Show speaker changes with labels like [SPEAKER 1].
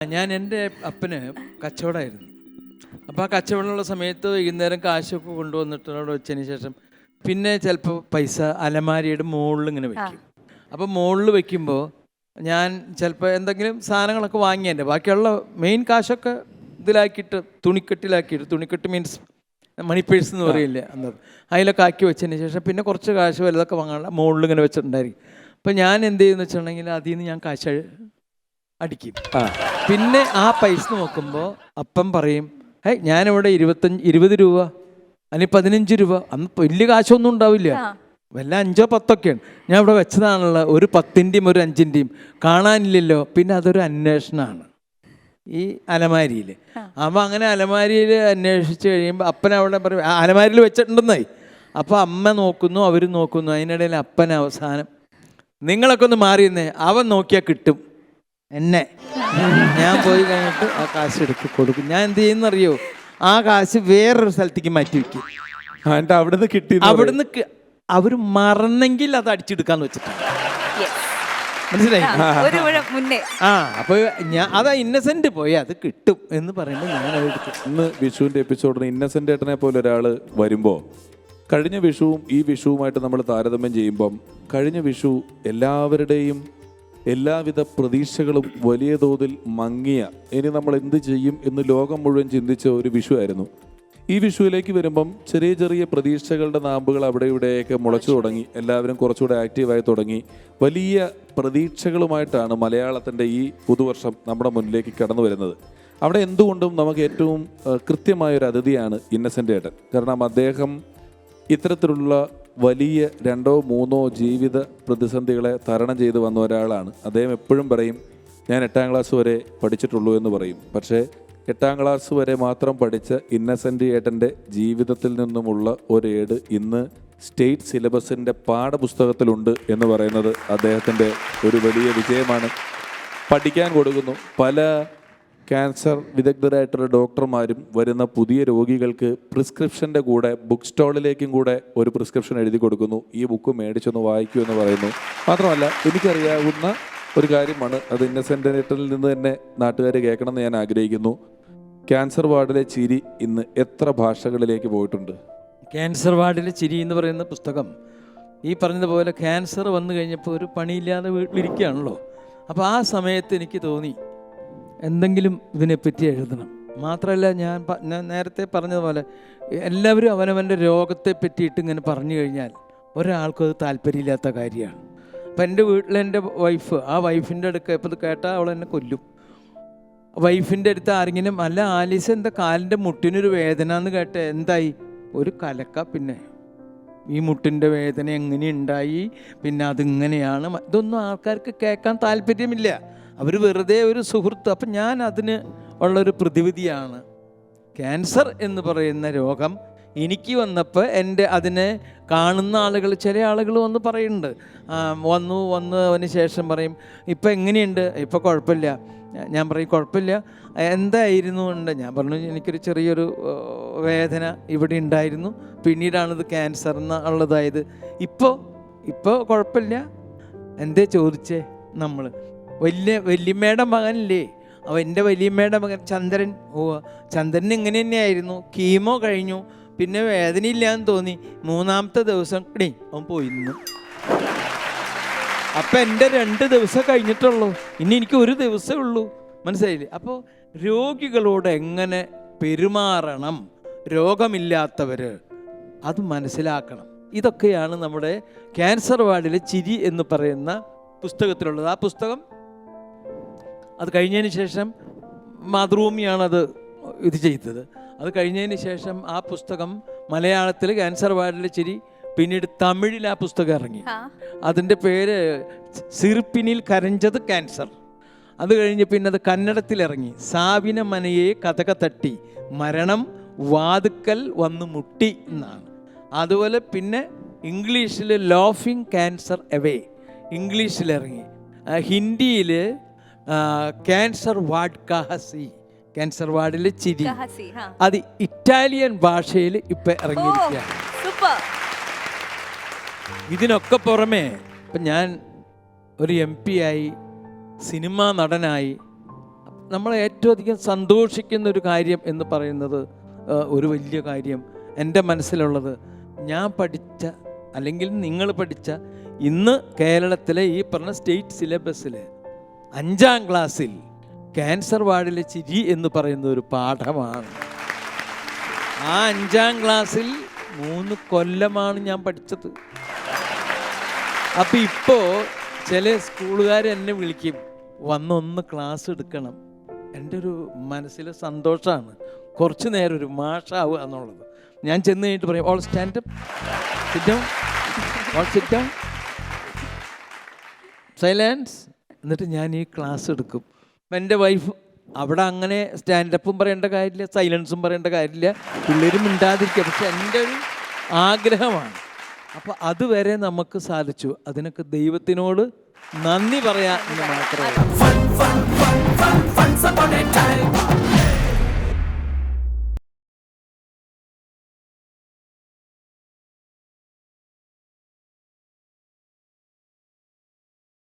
[SPEAKER 1] ഞാൻ എന്റെ അപ്പന് കച്ചവടമായിരുന്നു. അപ്പോൾ ആ കച്ചവടമുള്ള സമയത്ത് വൈകുന്നേരം കാശൊക്കെ കൊണ്ടുവന്നിട്ട് അവിടെ വെച്ചതിന് ശേഷം പിന്നെ ചിലപ്പോൾ പൈസ അലമാരിയുടെ മുകളിൽ ഇങ്ങനെ വെക്കും. അപ്പോൾ മുകളിൽ വെക്കുമ്പോൾ ഞാൻ ചിലപ്പോൾ എന്തെങ്കിലും സാധനങ്ങളൊക്കെ വാങ്ങിയതിന്റെ ബാക്കിയുള്ള മെയിൻ കാശൊക്കെ ഇതിലാക്കിയിട്ട് തുണിക്കെട്ടിലാക്കിയിട്ട് തുണിക്കെട്ട് മീൻസ് മണിപ്പേഴ്സ് പേഴ്സ് എന്ന് പറയില്ലേ എന്നത് അതിലൊക്കെ ആക്കി വെച്ചതിന് ശേഷം പിന്നെ കുറച്ച് കാശ് വലുതൊക്കെ വാങ്ങാനുള്ള മുകളിൽ ഇങ്ങനെ വെച്ചിട്ടുണ്ടായിരിക്കും. അപ്പോൾ ഞാൻ എന്ത് ചെയ്യുന്നു വെച്ചിട്ടുണ്ടെങ്കിൽ അതിൽ നിന്ന് ഞാൻ കാശ് അടിക്കും. പിന്നെ ആ പൈസ നോക്കുമ്പോൾ അപ്പം പറയും ഹേ ഞാനിവിടെ ഇരുപത്തഞ്ച് ഇരുപത് രൂപ അനി പതിനഞ്ച് രൂപ അന്ന് വലിയ കാശൊന്നും ഉണ്ടാവില്ല. വല്ല അഞ്ചോ പത്തൊക്കെയാണ്. ഞാൻ ഇവിടെ വെച്ചതാണല്ലോ ഒരു പത്തിന്റെയും ഒരു അഞ്ചിന്റെയും. കാണാനില്ലല്ലോ. പിന്നെ അതൊരു അന്വേഷണമാണ്. ഈ അലമാരിയിൽ അപ്പം അങ്ങനെ അലമാരിയിൽ അന്വേഷിച്ച് കഴിയുമ്പോൾ അപ്പൻ അവിടെ പറയും "ആ, അലമാരിയിൽ വെച്ചിട്ടുണ്ടെന്നായി അപ്പോൾ അമ്മ നോക്കുന്നു അവർ നോക്കുന്നു. അതിനിടയിൽ അപ്പൻ അവസാനം നിങ്ങളൊക്കെ ഒന്ന് മാറിയെന്നേ അവൻ നോക്കിയാൽ കിട്ടും. എന്നെ. ഞാൻ പോയി കഴിഞ്ഞിട്ട് ആ കാശ് എടുത്ത് കൊടുക്കും. ഞാൻ എന്ത് ചെയ്യുന്നറിയോ? ആ കാശ് വേറൊരു സ്ഥലത്തേക്ക് മാറ്റി വെക്കും.
[SPEAKER 2] എന്നിട്ട് അവിടുന്ന് കിട്ടി
[SPEAKER 1] അവിടുന്ന് അവർ മറന്നെങ്കിൽ അത് അടിച്ചെടുക്കാന്ന് വെച്ചിട്ടാണ്. മനസ്സിലായി?
[SPEAKER 3] ഒരു മുഴം മുന്നേ.
[SPEAKER 1] ആ അപ്പൊ ഞാൻ അതാ ഇന്നസെന്റ് പോയി. അത് കിട്ടും എന്ന് പറയുമ്പോൾ ഞാൻ എടുക്കും
[SPEAKER 2] ഇന്ന് വിഷുവിന്റെ എപ്പിസോഡിന് ഇന്നസെന്റ് ഏട്ടനെ പോലെ ഒരാൾ വരുമ്പോ കഴിഞ്ഞ വിഷുവും ഈ വിഷുവുമായിട്ട് നമ്മൾ താരതമ്യം ചെയ്യുമ്പം കഴിഞ്ഞ വിഷു എല്ലാവരുടെയും എല്ലാവിധ പ്രതീക്ഷകളും വലിയ തോതിൽ മങ്ങിയ. ഇനി നമ്മൾ എന്ത് ചെയ്യും എന്ന് ലോകം മുഴുവൻ ചിന്തിച്ച ഒരു വിഷു ആയിരുന്നു. ഈ വിഷുവിലേക്ക് വരുമ്പം ചെറിയ ചെറിയ പ്രതീക്ഷകളുടെ നാമ്പുകൾ അവിടെ ഇവിടെയൊക്കെ മുളച്ചു തുടങ്ങി. എല്ലാവരും കുറച്ചുകൂടെ ആക്റ്റീവായി തുടങ്ങി. വലിയ പ്രതീക്ഷകളുമായിട്ടാണ് മലയാളത്തിന്റെ ഈ പുതുവർഷം നമ്മുടെ മുന്നിലേക്ക് കടന്നു വരുന്നത്. അവിടെ എന്തുകൊണ്ടും നമുക്ക് ഏറ്റവും കൃത്യമായൊരു അതിഥിയാണ് ഇന്നസെന്റ് ഏട്ടൻ. കാരണം അദ്ദേഹം ഇത്തരത്തിലുള്ള വലിയ രണ്ടോ മൂന്നോ ജീവിത പ്രതിസന്ധികളെ തരണം ചെയ്ത് വന്ന ഒരാളാണ്. അദ്ദേഹം എപ്പോഴും പറയും ഞാൻ എട്ടാം ക്ലാസ് വരെ പഠിച്ചിട്ടുള്ളൂ എന്ന് പറയും. പക്ഷേ എട്ടാം ക്ലാസ് വരെ മാത്രം പഠിച്ച ഇന്നസെന്റ് ഏട്ടന്റെ ജീവിതത്തിൽ നിന്നുമുള്ള ഒരേട് ഇന്ന് സ്റ്റേറ്റ് സിലബസിന്റെ പാഠപുസ്തകത്തിലുണ്ട് എന്ന് പറയുന്നത് അദ്ദേഹത്തിന്റെ ഒരു വലിയ വിജയമാണ്. പഠിക്കാൻ കൊടുക്കുന്നു. പല ക്യാൻസർ വിദഗ്ധരായിട്ടുള്ള ഡോക്ടർമാരും വരുന്ന പുതിയ രോഗികൾക്ക് പ്രിസ്ക്രിപ്ഷന്റെ കൂടെ ബുക്ക് സ്റ്റാളിലേക്കും കൂടെ ഒരു പ്രിസ്ക്രിപ്ഷൻ എഴുതി കൊടുക്കുന്നു. ഈ ബുക്ക് മേടിച്ചൊന്ന് വായിക്കൂ എന്ന് പറയുന്നു. മാത്രമല്ല എനിക്കറിയാവുന്ന ഒരു കാര്യമാണ്. അത് ഇന്നസെന്റേറ്ററിൽ നിന്ന് തന്നെ നാട്ടുകാർ കേൾക്കണമെന്ന് ഞാൻ ആഗ്രഹിക്കുന്നു. ക്യാൻസർ വാർഡിലെ ചിരി ഇന്ന് എത്ര ഭാഷകളിലേക്ക് പോയിട്ടുണ്ട്?
[SPEAKER 1] ക്യാൻസർ വാർഡിലെ ചിരി എന്ന് പറയുന്ന പുസ്തകം. ഈ പറഞ്ഞതുപോലെ ക്യാൻസർ വന്നു കഴിഞ്ഞപ്പോൾ ഒരു പണിയില്ലാതെ വീട്ടിലിരിക്കുകയാണല്ലോ അപ്പോൾ ആ സമയത്ത് എനിക്ക് തോന്നി എന്തെങ്കിലും ഇതിനെപ്പറ്റി എഴുതണം. മാത്രമല്ല ഞാൻ ഞാൻ നേരത്തെ പറഞ്ഞതുപോലെ എല്ലാവരും അവനവന്റെ രോഗത്തെ പറ്റിയിട്ട് ഇങ്ങനെ പറഞ്ഞു കഴിഞ്ഞാൽ ഒരാൾക്കും അത് താല്പര്യമില്ലാത്ത കാര്യമാണ്. അപ്പം എന്റെ വീട്ടിലെന്റെ വൈഫ് ആ വൈഫിന്റെ അടുക്ക ഇപ്പോൾ ഇത് കേട്ടാൽ അവൾ എന്നെ കൊല്ലും. വൈഫിന്റെ അടുത്ത് ആരെങ്കിലും അല്ല ആലീസ് എന്താ കാലിന്റെ മുട്ടിനൊരു വേദന എന്ന് കേട്ടെ എന്തായി? ഒരു കലക്ക പിന്നെ. ഈ മുട്ടിന്റെ വേദന എങ്ങനെ ഉണ്ടായി? പിന്നെ അതിങ്ങനെയാണ് ഇതൊന്നും ആൾക്കാർക്ക് കേൾക്കാൻ താല്പര്യമില്ല. അവർ വെറുതെ ഒരു സുഹൃത്ത്. അപ്പം ഞാൻ അതിന് ഉള്ളൊരു പ്രതിവിധിയാണ്. ക്യാൻസർ എന്ന് പറയുന്ന രോഗം എനിക്ക് വന്നപ്പോൾ എന്റെ അതിനെ കാണുന്ന ആളുകൾ ചില ആളുകൾ വന്ന് പറയുന്നുണ്ട്. വന്നു വന്നതിന് ശേഷം പറയും ഇപ്പം എങ്ങനെയുണ്ട്? ഇപ്പം കുഴപ്പമില്ല. ഞാൻ പറയും കുഴപ്പമില്ല. എന്തായിരുന്നു? ഉണ്ട് ഞാൻ പറഞ്ഞു എനിക്കൊരു ചെറിയൊരു വേദന ഇവിടെ ഉണ്ടായിരുന്നു. പിന്നീടാണിത് ക്യാൻസർ എന്നുള്ളതായത് ഇപ്പോൾ ഇപ്പോൾ കുഴപ്പമില്ല. എന്തേ ചോദിച്ചേ നമ്മൾ വലിയ വല്യമ്മയുടെ മകനില്ലേ. അവ എന്റെ വല്യമ്മയുടെ മകൻ ചന്ദ്രൻ. ഓ ചന്ദ്രൻ ഇങ്ങനെ തന്നെയായിരുന്നു. കീമോ കഴിഞ്ഞു. പിന്നെ വേദനയില്ലാന്ന് തോന്നി. മൂന്നാമത്തെ ദിവസം ഡേ അവൻ പോയിരുന്നു അപ്പം എന്റെ രണ്ട് ദിവസം കഴിഞ്ഞിട്ടുള്ളൂ. ഇനി എനിക്ക് ഒരു ദിവസമേ ഉള്ളൂ. മനസ്സിലായില്ലേ? അപ്പോൾ രോഗികളോട് എങ്ങനെ പെരുമാറണം? രോഗമില്ലാത്തവർ അത് മനസ്സിലാക്കണം. ഇതൊക്കെയാണ് നമ്മുടെ ക്യാൻസർ വാർഡിലെ ചിരി എന്ന് പറയുന്ന പുസ്തകത്തിലുള്ളത്. ആ പുസ്തകം അത് കഴിഞ്ഞതിന് ശേഷം മാതൃഭൂമിയാണത് ഇത് ചെയ്തത്. അത് കഴിഞ്ഞതിന് ശേഷം ആ പുസ്തകം മലയാളത്തിൽ ക്യാൻസർ വാർഡിലെ ചിരി പിന്നീട് തമിഴിൽ ആ പുസ്തകം ഇറങ്ങി. അതിന്റെ പേര് സിറുപ്പിനിൽ കരഞ്ചത് ക്യാൻസർ. അത് കഴിഞ്ഞ് പിന്നെ അത് കന്നഡത്തിൽ ഇറങ്ങി. സാവിന മനയെ കഥക തട്ടി. മരണം വാതുക്കൽ വന്ന് മുട്ടി എന്നാണ്. അതുപോലെ പിന്നെ ഇംഗ്ലീഷിൽ ലോഫിംഗ് ക്യാൻസർ എവേ ഇംഗ്ലീഷിൽ ഇറങ്ങി. ഹിന്ദിയിൽ ക്യാൻസർ വാർഡ് കഹസി. ക്യാൻസർ വാർഡിലെ ചിരി. അത് ഇറ്റാലിയൻ ഭാഷയിൽ ഇപ്പം ഇറങ്ങിയിരിക്കുകയാണ്. ഇതിനൊക്കെ പുറമെ ഇപ്പം ഞാൻ ഒരു എം പി ആയി സിനിമാ നടനായി. നമ്മളെ ഏറ്റവും അധികം സന്തോഷിക്കുന്ന ഒരു കാര്യം എന്ന് പറയുന്നത് ഒരു വലിയ കാര്യം. എന്റെ മനസ്സിലുള്ളത് ഞാൻ പഠിച്ച അല്ലെങ്കിൽ നിങ്ങൾ പഠിച്ച ഇന്ന് കേരളത്തിലെ ഈ പറഞ്ഞ സ്റ്റേറ്റ് സിലബസിൽ അഞ്ചാം ക്ലാസ്സിൽ ക്യാൻസർ വാർഡിലെ ചിരി എന്ന് പറയുന്ന ഒരു പാഠമാണ്. ആ അഞ്ചാം ക്ലാസ്സിൽ മൂന്ന് കൊല്ലമാണ് ഞാൻ പഠിച്ചത്. അപ്പം ഇപ്പോ ചില സ്കൂളുകാർ എന്നെ വിളിക്കും. വന്നൊന്ന് ക്ലാസ് എടുക്കണം. എന്റെ ഒരു മനസ്സിലെ സന്തോഷമാണ് കുറച്ച് നേരം ഒരു മാഷാവുക എന്നുള്ളത്. ഞാൻ ചെന്ന് കഴിഞ്ഞിട്ട് പറയും all stand up sit down all sit down silence എന്നിട്ട് ഞാൻ ഈ ക്ലാസ് എടുക്കും. എന്റെ വൈഫ് അവിടെ അങ്ങനെ സ്റ്റാൻഡപ്പും പറയേണ്ട കാര്യമില്ല സൈലൻസും പറയേണ്ട കാര്യമില്ല. പിള്ളേരും മിണ്ടാതിരിക്കുക. പക്ഷെ എന്റെ ഒരു ആഗ്രഹമാണ്. അപ്പോൾ അതുവരെ നമുക്ക് സാധിച്ചു അതിനൊക്കെ ദൈവത്തിനോട് നന്ദി പറയാ എന്ന് മാത്രമേ